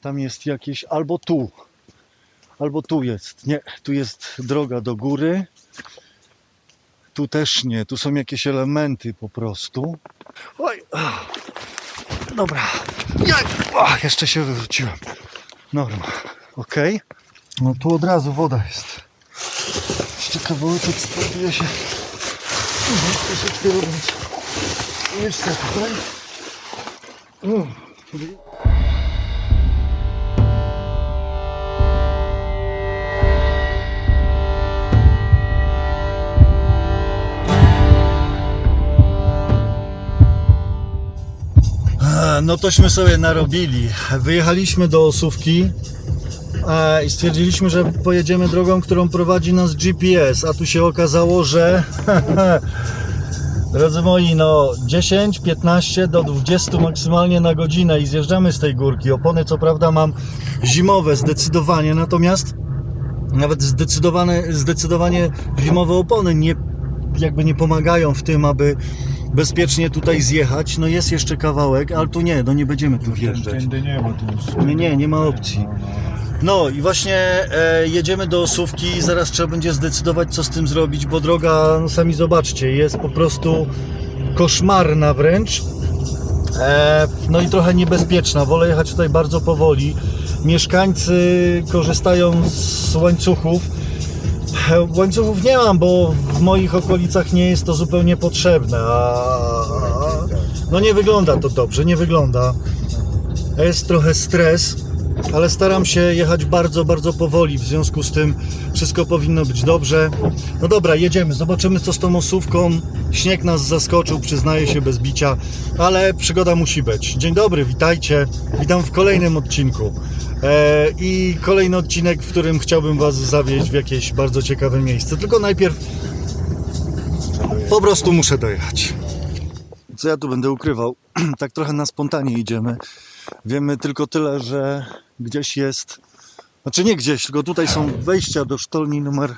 Tam jest jakieś, albo tu, albo tu jest. Nie, tu jest droga do góry. Tu też nie, tu są jakieś elementy po prostu. Oj, dobra. Jeszcze się wywróciłem. Norma, okej. No tu od razu woda jest. Jeszcze kawałeczek spróbuję się Mhm, troszeczkę robić. Jeszcze tutaj. Mm. No tośmy sobie narobili. Wyjechaliśmy do Osówki i stwierdziliśmy, że pojedziemy drogą, którą prowadzi nas GPS, a tu się okazało, że drodzy moi, no 10, 15 do 20 maksymalnie na godzinę i zjeżdżamy z tej górki. Opony co prawda mam zimowe zdecydowanie, natomiast nawet zdecydowane, zdecydowanie zimowe opony nie, jakby nie pomagają w tym, aby bezpiecznie tutaj zjechać. No jest jeszcze kawałek, ale tu nie, no nie będziemy tu wjeżdżać. Tędy nie, bo tu jest... Nie, nie, nie ma opcji. No, no. No i właśnie e, jedziemy do Osówki i zaraz trzeba będzie zdecydować co z tym zrobić, bo droga, no sami zobaczcie, jest po prostu koszmarna wręcz. E, no i trochę niebezpieczna. Wolę jechać tutaj bardzo powoli. Mieszkańcy korzystają z łańcuchów. Łańcuchów nie mam, bo w moich okolicach nie jest to zupełnie potrzebne. A, no nie wygląda to dobrze, nie wygląda. Jest trochę stres, ale staram się jechać bardzo, bardzo powoli. W związku z tym wszystko powinno być dobrze. No dobra, jedziemy. Zobaczymy co z tą osówką. Śnieg nas zaskoczył, przyznaję się bez bicia, ale przygoda musi być. Dzień dobry, witajcie. Witam w kolejnym odcinku. E, I kolejny odcinek, w którym chciałbym Was zawieźć w jakieś bardzo ciekawe miejsce. Tylko najpierw po prostu muszę dojechać. Co ja tu będę ukrywał? tak trochę na spontanie idziemy. Wiemy tylko tyle, że gdzieś jest. Znaczy nie gdzieś, tylko tutaj są wejścia do sztolni numer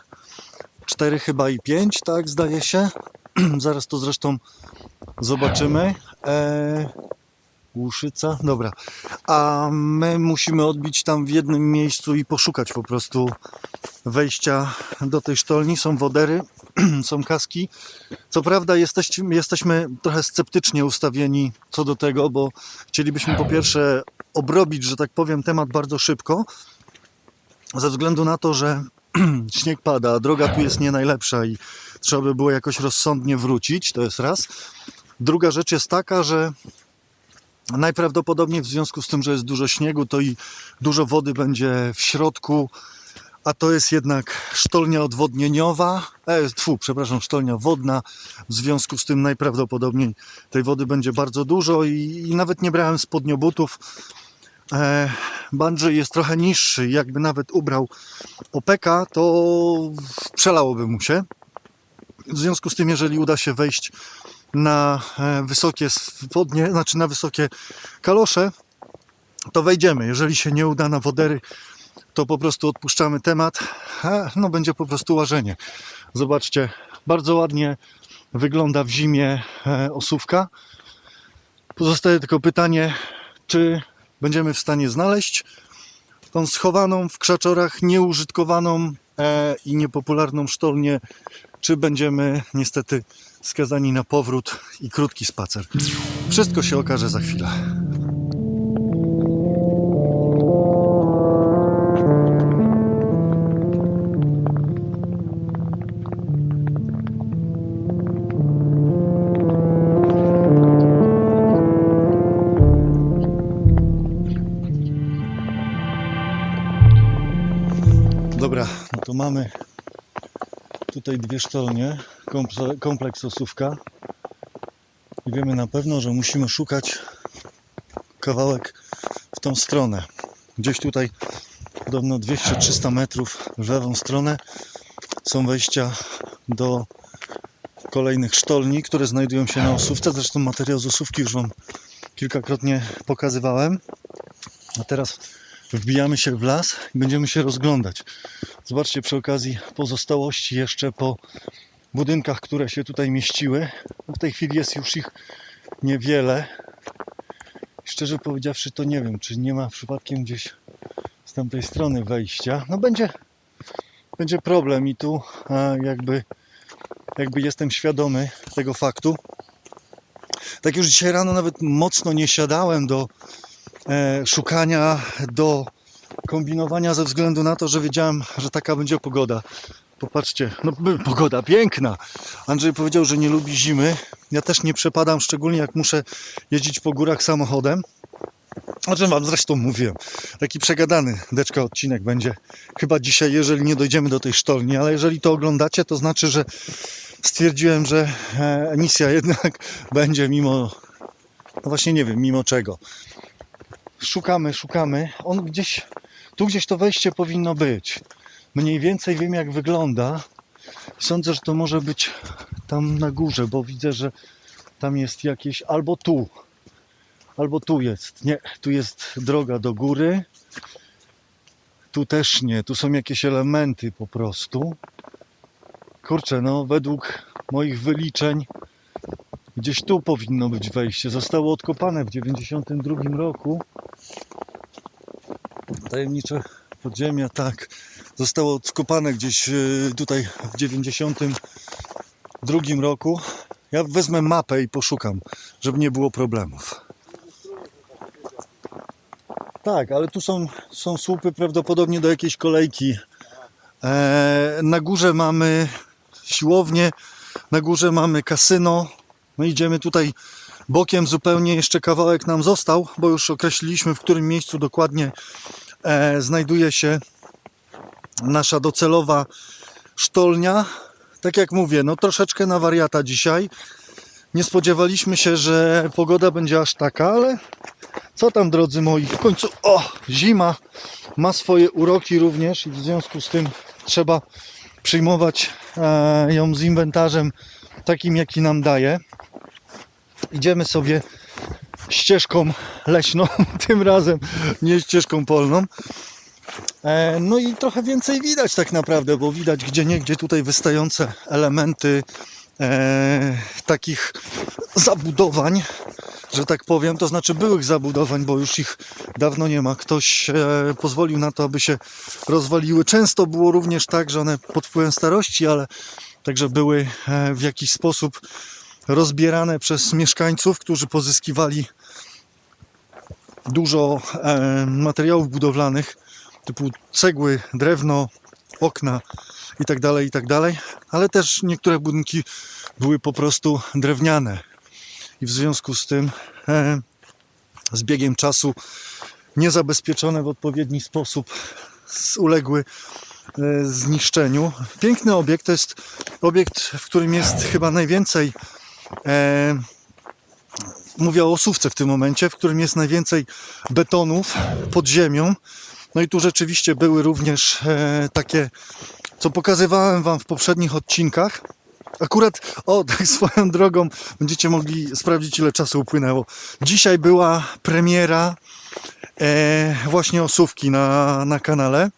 4 chyba i 5, tak zdaje się. Zaraz to zresztą zobaczymy. Eee, Łuszyca, dobra. A my musimy odbić tam w jednym miejscu i poszukać po prostu wejścia do tej sztolni. Są wodery, są kaski. Co prawda jesteśmy, jesteśmy trochę sceptycznie ustawieni co do tego, bo chcielibyśmy po pierwsze obrobić, że tak powiem, temat bardzo szybko, ze względu na to, że śnieg pada, a droga tu jest nie najlepsza i trzeba by było jakoś rozsądnie wrócić, to jest raz. Druga rzecz jest taka, że najprawdopodobniej w związku z tym, że jest dużo śniegu, to i dużo wody będzie w środku, a to jest jednak sztolnia odwodnieniowa, e, tfu, przepraszam, sztolnia wodna, w związku z tym najprawdopodobniej tej wody będzie bardzo dużo i, i nawet nie brałem spodniobutów. E, jest trochę niższy, jakby nawet ubrał opeka, to przelałoby mu się. W związku z tym, jeżeli uda się wejść na e, wysokie spodnie, znaczy na wysokie kalosze, to wejdziemy. Jeżeli się nie uda na wodery, to po prostu odpuszczamy temat. A, No będzie po prostu łażenie. Zobaczcie, bardzo ładnie wygląda w zimie e, osówka. Pozostaje tylko pytanie, czy będziemy w stanie znaleźć tą schowaną w krzaczorach, nieużytkowaną e, i niepopularną sztolnię, czy będziemy niestety skazani na powrót i krótki spacer. Wszystko się okaże za chwilę. Dobra, no to mamy tutaj dwie sztolnie, kompleks Osówka i wiemy na pewno, że musimy szukać kawałek w tą stronę. Gdzieś tutaj podobno 200-300 metrów w lewą stronę są wejścia do kolejnych sztolni, które znajdują się na Osówce. Zresztą materiał z Osówki już Wam kilkakrotnie pokazywałem. A teraz wbijamy się w las i będziemy się rozglądać. Zobaczcie przy okazji pozostałości jeszcze po budynkach, które się tutaj mieściły. No w tej chwili jest już ich niewiele. Szczerze powiedziawszy, to nie wiem, czy nie ma przypadkiem gdzieś z tamtej strony wejścia. No będzie, będzie problem i tu jakby, jakby jestem świadomy tego faktu. Tak już dzisiaj rano nawet mocno nie siadałem do e, szukania, do kombinowania ze względu na to, że wiedziałem, że taka będzie pogoda. Popatrzcie, no pogoda piękna. Andrzej powiedział, że nie lubi zimy. Ja też nie przepadam, szczególnie jak muszę jeździć po górach samochodem. O czym wam zresztą mówiłem. Taki przegadany deczka odcinek będzie chyba dzisiaj, jeżeli nie dojdziemy do tej sztolni, ale jeżeli to oglądacie, to znaczy, że stwierdziłem, że e, emisja jednak będzie mimo, no właśnie nie wiem, mimo czego. Szukamy, szukamy. On gdzieś, tu gdzieś to wejście powinno być. Mniej więcej wiem jak wygląda. Sądzę, że to może być tam na górze, bo widzę, że tam jest jakieś, albo tu, albo tu jest. Nie, tu jest droga do góry. Tu też nie, tu są jakieś elementy po prostu. Kurczę, no według moich wyliczeń gdzieś tu powinno być wejście. Zostało odkopane w 92 roku. Tajemnicze podziemia, tak. Zostało odkopane gdzieś e, tutaj w 92 roku. Ja wezmę mapę i poszukam, żeby nie było problemów. Tak, ale tu są, są słupy prawdopodobnie do jakiejś kolejki. E, na górze mamy siłownię, na górze mamy kasyno. No idziemy tutaj bokiem zupełnie, jeszcze kawałek nam został, bo już określiliśmy w którym miejscu dokładnie e, znajduje się nasza docelowa sztolnia. Tak jak mówię, no troszeczkę na wariata dzisiaj. Nie spodziewaliśmy się, że pogoda będzie aż taka, ale co tam drodzy moi, w końcu o, zima ma swoje uroki również i w związku z tym trzeba przyjmować e, ją z inwentarzem takim jaki nam daje. Idziemy sobie ścieżką leśną, tym razem nie ścieżką polną. E, No i trochę więcej widać tak naprawdę, bo widać gdzie niegdzie tutaj wystające elementy e, takich zabudowań, że tak powiem, to znaczy byłych zabudowań, bo już ich dawno nie ma. Ktoś e, pozwolił na to, aby się rozwaliły. Często było również tak, że one pod wpływem starości, ale także były e, w jakiś sposób rozbierane przez mieszkańców, którzy pozyskiwali dużo e, materiałów budowlanych typu cegły, drewno, okna i tak dalej, i tak ale też niektóre budynki były po prostu drewniane i w związku z tym e, z biegiem czasu niezabezpieczone w odpowiedni sposób uległy e, zniszczeniu. Piękny obiekt to jest obiekt, w którym jest chyba najwięcej e, mówię o osówce w tym momencie, w którym jest najwięcej betonów pod ziemią. No i tu rzeczywiście były również e, takie, co pokazywałem Wam w poprzednich odcinkach. Akurat, o, tak swoją drogą, będziecie mogli sprawdzić, ile czasu upłynęło. Dzisiaj była premiera e, właśnie osówki na, na kanale.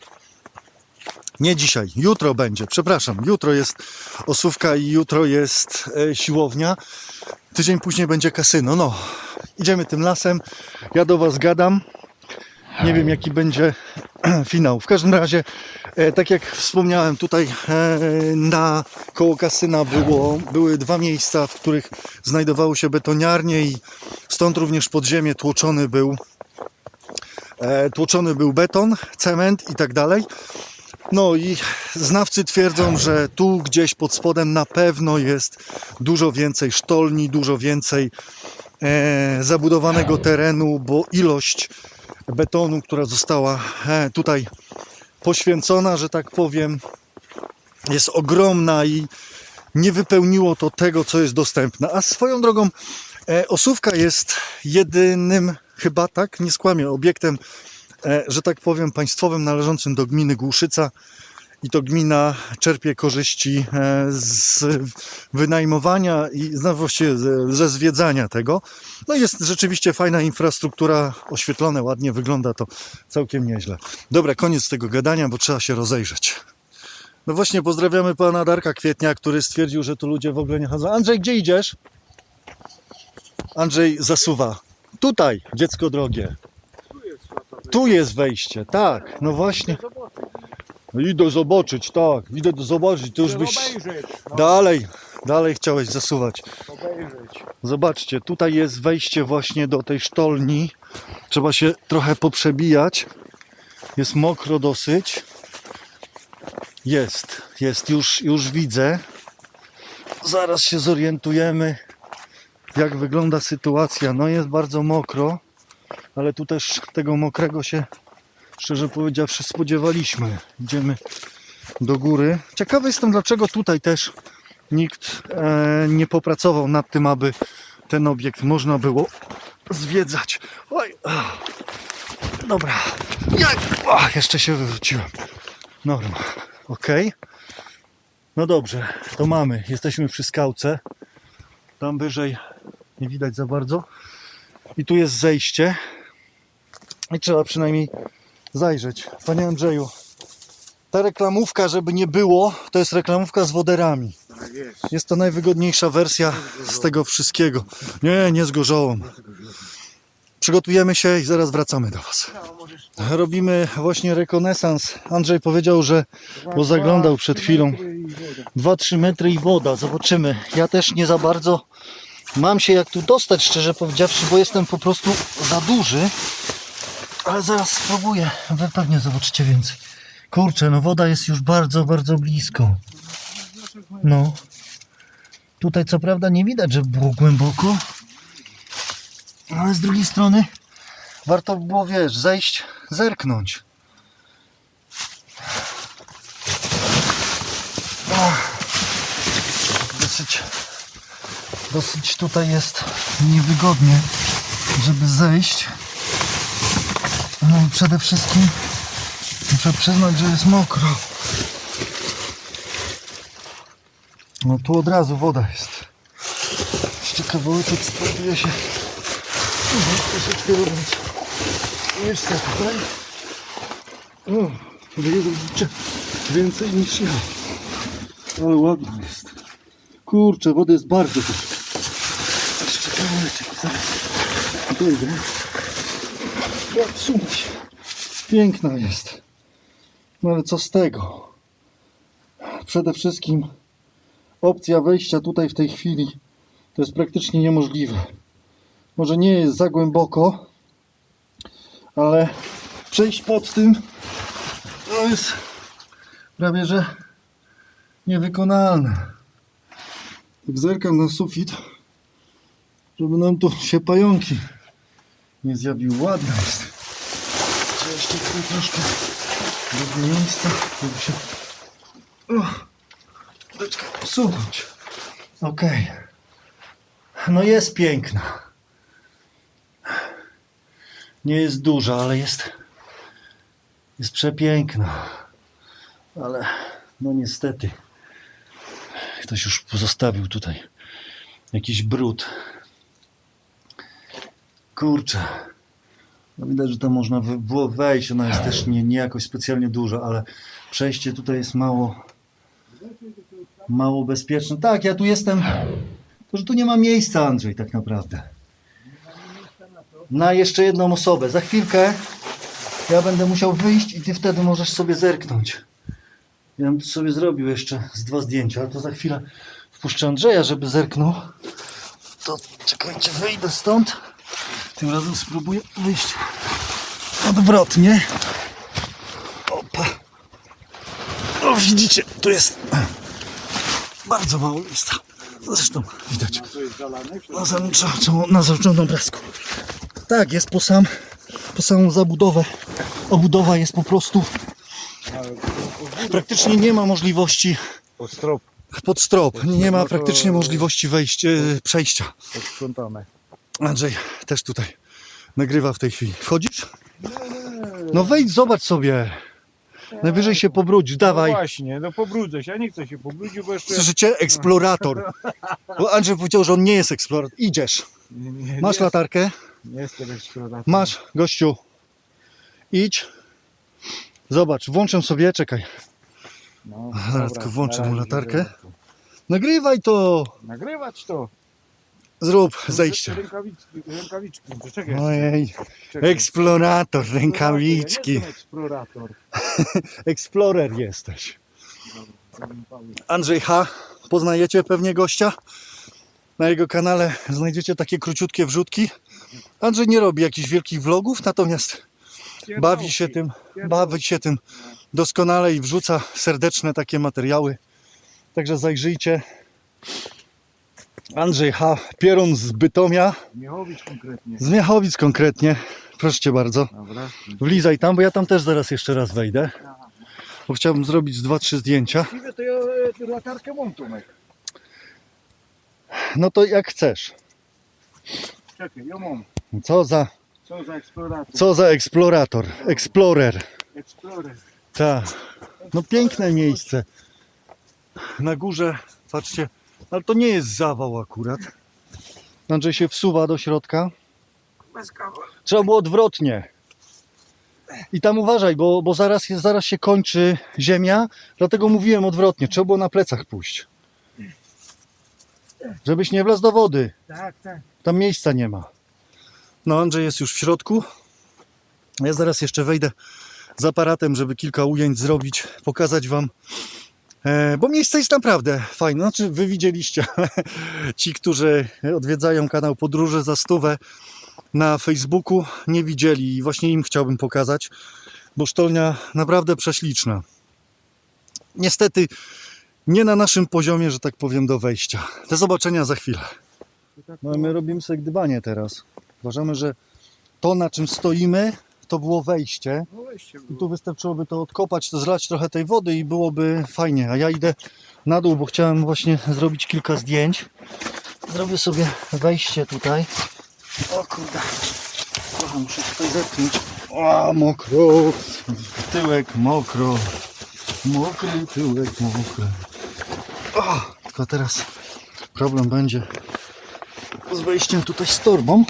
Nie dzisiaj, jutro będzie, przepraszam. Jutro jest osówka i jutro jest e, siłownia. Tydzień później będzie kasyno. No, idziemy tym lasem. Ja do Was gadam. Nie wiem, jaki będzie finał. W każdym razie, e, tak jak wspomniałem, tutaj e, na koło kasyna było, były dwa miejsca, w których znajdowały się betoniarnie i stąd również podziemie tłoczony był e, tłoczony był beton, cement i tak dalej. No i znawcy twierdzą, że tu gdzieś pod spodem na pewno jest dużo więcej sztolni, dużo więcej zabudowanego terenu, bo ilość betonu, która została e, tutaj poświęcona, że tak powiem, jest ogromna i nie wypełniło to tego, co jest dostępne. A swoją drogą, e, Osówka jest jedynym, chyba tak, nie skłamię, obiektem, e, że tak powiem, państwowym należącym do gminy Głuszyca. I to gmina czerpie korzyści e, z wynajmowania i no, właściwie ze, zwiedzania tego. No jest rzeczywiście fajna infrastruktura, oświetlone, ładnie wygląda to całkiem nieźle. Dobra, koniec tego gadania, bo trzeba się rozejrzeć. No właśnie, pozdrawiamy pana Darka Kwietnia, który stwierdził, że tu ludzie w ogóle nie chodzą. Andrzej, gdzie idziesz? Andrzej zasuwa. Tutaj, dziecko drogie. Tu jest wejście, tak. No właśnie. No idę zobaczyć, tak. Idę do zobaczyć, to już byś obejrzeć, no, dalej, dalej chciałeś zasuwać. obejrzeć. Zobaczcie, tutaj jest wejście właśnie do tej sztolni. Trzeba się trochę poprzebijać. Jest mokro dosyć. Jest, jest, już, już widzę. Zaraz się zorientujemy, jak wygląda sytuacja. No jest bardzo mokro, ale tu też tego mokrego się, szczerze powiedziawszy, spodziewaliśmy. Idziemy do góry. Ciekawy jestem, dlaczego tutaj też nikt e, nie popracował nad tym, aby ten obiekt można było zwiedzać. Oj, ach. dobra. Jak? Ach, jeszcze się wywróciłem. Norma. Ok. No dobrze, to mamy. Jesteśmy przy skałce. Tam wyżej nie widać za bardzo. I tu jest zejście. I trzeba przynajmniej zajrzeć. Panie Andrzeju, ta reklamówka, żeby nie było, to jest reklamówka z woderami. Tak jest. To najwygodniejsza wersja z tego wszystkiego. Nie, nie z gorzołą. Przygotujemy się i zaraz wracamy do Was. No, Robimy właśnie rekonesans. Andrzej powiedział, że bo zaglądał przed chwilą. 2-3 metry i woda. Zobaczymy. Ja też nie za bardzo mam się jak tu dostać, szczerze powiedziawszy, bo jestem po prostu za duży. Ale zaraz spróbuję. Wy pewnie zobaczycie więcej. Kurczę, no woda jest już bardzo, bardzo blisko. No. Tutaj co prawda nie widać, że było głęboko. Ale z drugiej strony warto by było, wiesz, zejść, zerknąć. Dosyć, dosyć tutaj jest niewygodnie, żeby zejść. No przede wszystkim muszę przyznać, że jest mokro. No tu od razu woda jest. Jeszcze kawałeczek spróbuję się no, troszeczkę robić. Jeszcze tutaj. O, wy robicie więcej niż ja. Ale ładnie jest. Kurczę, wody jest bardzo dużo. Jeszcze kawałeczek. Zaraz. Dojdę. Odsunę się. Piękna jest. No ale co z tego? Przede wszystkim opcja wejścia tutaj w tej chwili to jest praktycznie niemożliwe. Może nie jest za głęboko, ale przejść pod tym to jest prawie że niewykonalne. Tak zerkam na sufit, żeby nam tu się pająki nie zjawiły. Ładna jest. Trzeba jeszcze tutaj troszkę do miejsca, żeby się o, troszeczkę posunąć. Okej. No jest piękna. Nie jest duża, ale jest jest przepiękna. Ale no niestety ktoś już pozostawił tutaj jakiś brud. Kurczę. No widać, że tam można by było wejść. Ona jest też nie, nie jakoś specjalnie duża, ale przejście tutaj jest mało mało bezpieczne. Tak, ja tu jestem. To, że tu nie ma miejsca, Andrzej, tak naprawdę. Na jeszcze jedną osobę. Za chwilkę ja będę musiał wyjść i ty wtedy możesz sobie zerknąć. Ja bym sobie zrobił jeszcze z dwa zdjęcia, ale to za chwilę wpuszczę Andrzeja, żeby zerknął. To czekajcie, wyjdę stąd. Tym razem spróbuję wyjść odwrotnie. Opa. O, widzicie, tu jest bardzo mało miejsca. Zresztą widać na zamkniętą, na zamkniętą obrazku. Tak, jest po, sam, po samą zabudowę. Obudowa jest po prostu, praktycznie nie ma możliwości Pod strop, pod strop. Nie ma praktycznie możliwości wejścia, e, przejścia. Andrzej też tutaj nagrywa w tej chwili. Wchodzisz? No wejdź, zobacz sobie. Najwyżej się pobrudź, No dawaj. właśnie, no pobrudzę się, ja nie chcę się pobrudzić, bo jeszcze... Słyszycie? Eksplorator. Bo Andrzej powiedział, że on nie jest eksplorator. Idziesz. Nie, nie, Masz nie, latarkę? Nie jestem eksploratorem. Masz, gościu. Idź. Zobacz, włączę sobie, czekaj. No, Zaraz włączę mu latarkę. Nagrywaj to. Nagrywać to. Zrób zejście. Rękawiczki, rękawiczki. Ojej, czekaj. eksplorator, rękawiczki. jestem eksplorator. Explorer jesteś. Andrzej H. Poznajecie pewnie gościa? Na jego kanale znajdziecie takie króciutkie wrzutki. Andrzej nie robi jakichś wielkich vlogów, natomiast bawi się tym, bawi się tym doskonale i wrzuca serdeczne takie materiały. Także zajrzyjcie. Andrzej H. Pierun z Bytomia, Miechowicz konkretnie. z Miechowic konkretnie. Proszę cię bardzo. Dobra. Wlizaj tam, bo ja tam też zaraz jeszcze raz wejdę. Bo chciałbym zrobić dwa, trzy zdjęcia. Właściwie to ja e, latarkę mam Tomek. No to jak chcesz. Czekaj, ja mam. Co za, Co za eksplorator? co za eksplorator, explorer. Explorer. Tak. No piękne miejsce. Na górze, patrzcie, ale to nie jest zawał akurat. Andrzej się wsuwa do środka. Bez. Trzeba było odwrotnie. I tam uważaj, bo, bo zaraz, jest, zaraz się kończy ziemia, dlatego mówiłem odwrotnie. Trzeba było na plecach pójść. Żebyś nie wlazł do wody. Tak, tak. Tam miejsca nie ma. No, Andrzej jest już w środku. Ja zaraz jeszcze wejdę z aparatem, żeby kilka ujęć zrobić, pokazać Wam. E, bo miejsce jest naprawdę fajne. Znaczy, Wy widzieliście, ale ci, którzy odwiedzają kanał Podróże za stówę na Facebooku, nie widzieli i właśnie im chciałbym pokazać, bo sztolnia naprawdę prześliczna. Niestety, nie na naszym poziomie, że tak powiem, do wejścia. Do zobaczenia za chwilę. No my robimy sobie gdybanie teraz. Uważamy, że to na czym stoimy, to było wejście. No weźcie I tu wystarczyłoby to odkopać, to zlać trochę tej wody i byłoby fajnie. A ja idę na dół, bo chciałem właśnie zrobić kilka zdjęć. Zrobię sobie wejście tutaj. O kurde. Trochę muszę tutaj zepchnąć. O, mokro. Tyłek mokro. Mokry tyłek mokry. O, tylko teraz problem będzie z wejściem tutaj z torbą.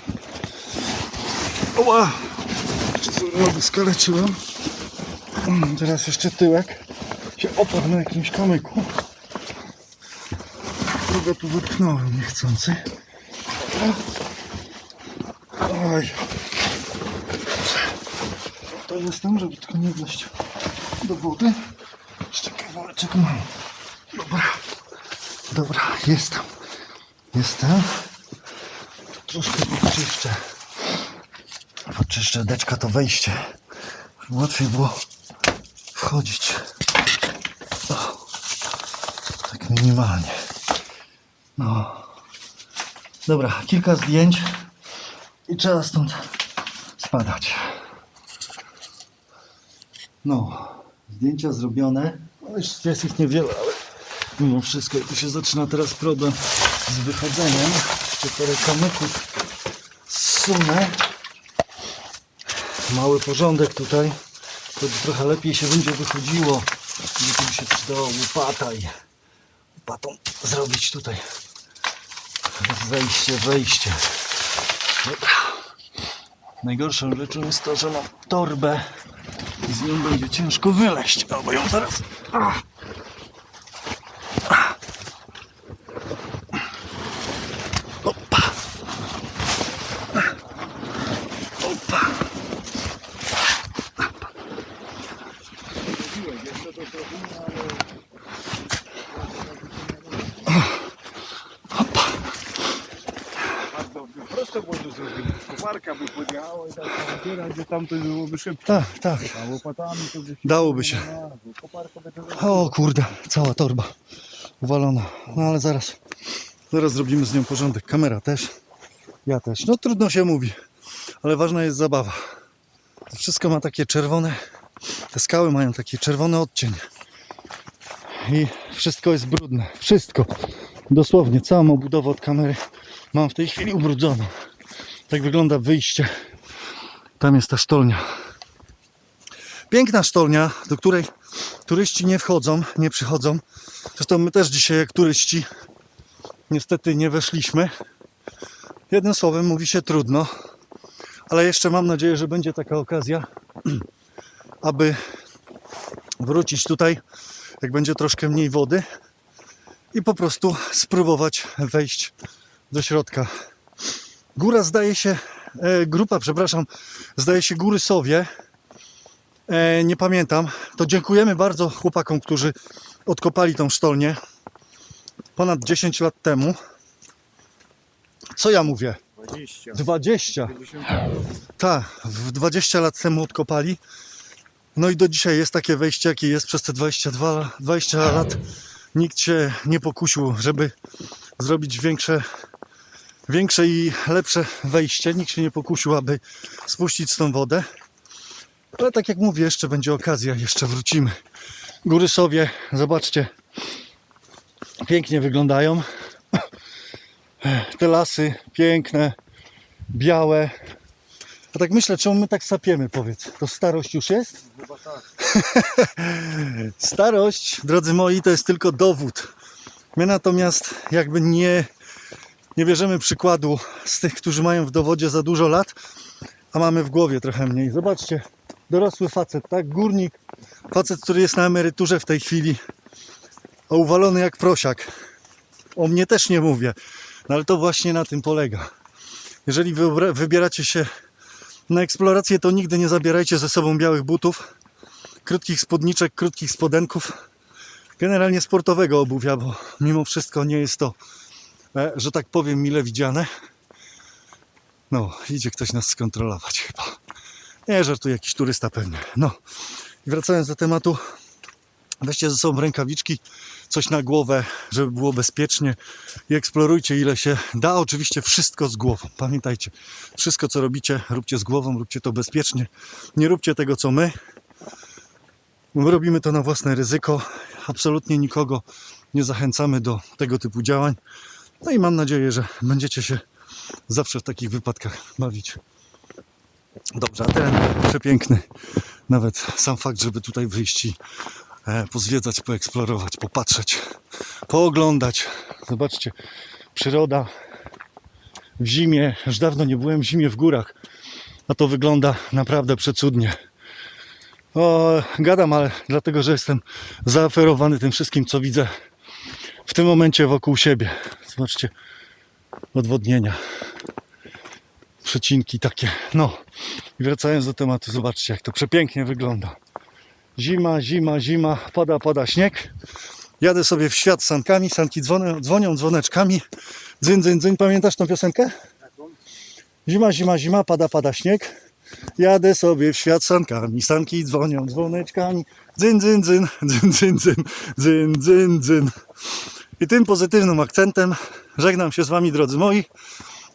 Oła! Nogi skaleczyłem. Mm, Teraz jeszcze tyłek się oparł na jakimś kamyku. Drugą tu wypchnąłem niechcący. Oj. To jestem, żeby tylko nie wleść do wody. Jeszcze kawałeczek mam. Dobra. Dobra, jestem. Jestem. Troszkę podczyszczę. Podczyszczę deczka to wejście. Łatwiej było wchodzić. O, tak minimalnie. No. Dobra, kilka zdjęć i trzeba stąd spadać. No, zdjęcia zrobione. Jeszcze jest ich niewiele, ale mimo wszystko i tu się zaczyna teraz problem z wychodzeniem. Jeszcze parę kamyków zsunę. Mały porządek tutaj. To trochę lepiej się będzie wychodziło. Gdzie tu się przydała łopata i łopatą zrobić tutaj wejście, wejście. Najgorszą rzeczą jest to, że mam torbę i z nią będzie ciężko wyleźć. Albo ją zaraz. Ah. Ah. Opa. Opa. Bardzo by prosto było to zrobić. Koparka by podjechała i tak tam to byłoby szybciej. Tak, tak. A łopatami to by się... Dałoby się. Koparka by to O kurde, cała torba uwalona. No ale zaraz, zaraz zrobimy z nią porządek. Kamera też, ja też. No trudno się mówi, ale ważna jest zabawa. To wszystko ma takie czerwone, te skały mają taki czerwony odcień. I wszystko jest brudne. Wszystko. Dosłownie całą obudowę od kamery mam w tej chwili ubrudzoną. Tak wygląda wyjście. Tam jest ta sztolnia. Piękna sztolnia, do której turyści nie wchodzą, nie przychodzą. Zresztą my też dzisiaj jak turyści niestety nie weszliśmy. Jednym słowem mówi się trudno, ale jeszcze mam nadzieję, że będzie taka okazja, aby wrócić tutaj, jak będzie troszkę mniej wody i po prostu spróbować wejść do środka Góra zdaje się, grupa, przepraszam, zdaje się Góry Sowie. E, nie pamiętam. To dziękujemy bardzo chłopakom, którzy odkopali tą sztolnię ponad 10 lat temu. Co ja mówię? 20. 20. 50. Tak, w 20 lat temu odkopali. No i do dzisiaj jest takie wejście, jakie jest przez te 22, la- 20 lat. Nikt się nie pokusił, żeby zrobić większe, większe i lepsze wejście. Nikt się nie pokusił, aby spuścić tą wodę. Ale tak jak mówię, jeszcze będzie okazja, jeszcze wrócimy. Góry Sowie, zobaczcie, pięknie wyglądają. Te lasy piękne, białe, a tak myślę, czemu my tak sapiemy, powiedz? To starość już jest? Chyba tak. Starość, drodzy moi, to jest tylko dowód. My natomiast jakby nie, nie bierzemy przykładu z tych, którzy mają w dowodzie za dużo lat, a mamy w głowie trochę mniej. Zobaczcie, dorosły facet, tak? Górnik, facet, który jest na emeryturze w tej chwili, a uwalony jak prosiak. O mnie też nie mówię, no ale to właśnie na tym polega. Jeżeli wybieracie się na eksplorację, to nigdy nie zabierajcie ze sobą białych butów, krótkich spódniczek, krótkich spodenków, generalnie sportowego obuwia, bo mimo wszystko nie jest to, że tak powiem, mile widziane. No, idzie ktoś nas skontrolować chyba. Nie, żartuję, jakiś turysta pewnie. No, i wracając do tematu, weźcie ze sobą rękawiczki, coś na głowę, żeby było bezpiecznie i eksplorujcie ile się da. Oczywiście wszystko z głową. Pamiętajcie, wszystko co robicie, róbcie z głową, róbcie to bezpiecznie. Nie róbcie tego co my, My robimy to na własne ryzyko. Absolutnie nikogo nie zachęcamy do tego typu działań. No i mam nadzieję, że będziecie się zawsze w takich wypadkach bawić. Dobrze, a teren przepiękny. Nawet sam fakt, żeby tutaj wyjść i e, pozwiedzać, poeksplorować, popatrzeć, pooglądać. Zobaczcie, przyroda w zimie. Już dawno nie byłem w zimie w górach, a to wygląda naprawdę przecudnie. O, gadam, ale dlatego, że jestem zaoferowany tym wszystkim, co widzę w tym momencie wokół siebie. Zobaczcie, odwodnienia, przecinki takie. No, i wracając do tematu, zobaczcie, jak to przepięknie wygląda. Zima, zima, zima, pada, pada śnieg. Jadę sobie w świat sankami, sanki dzwonią, dzwonią dzwoneczkami. Dzyn, dzyn, dzyn. Pamiętasz tą piosenkę? Zima, zima, zima, pada, pada śnieg. Jadę sobie w świat sankami, sanki dzwonią dzwoneczkami. Dzyn, dzyn, dzyn, dzyn, dzyn, dzyn, dzyn, dzyn, dzyn. I tym pozytywnym akcentem żegnam się z Wami, drodzy moi.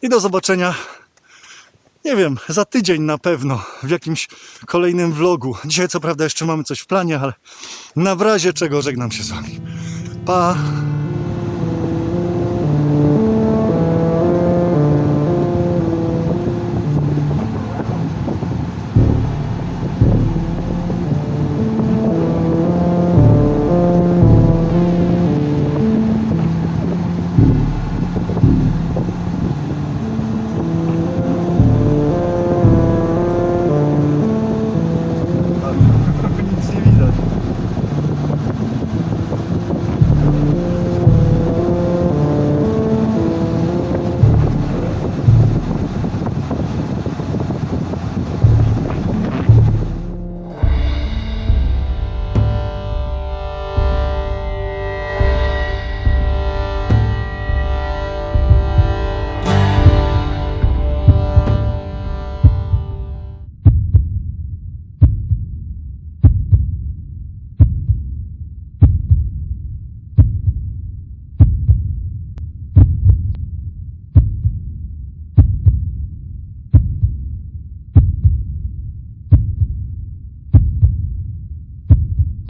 I do zobaczenia, nie wiem, za tydzień na pewno w jakimś kolejnym vlogu. Dzisiaj co prawda jeszcze mamy coś w planie, ale na razie czego żegnam się z Wami. Pa!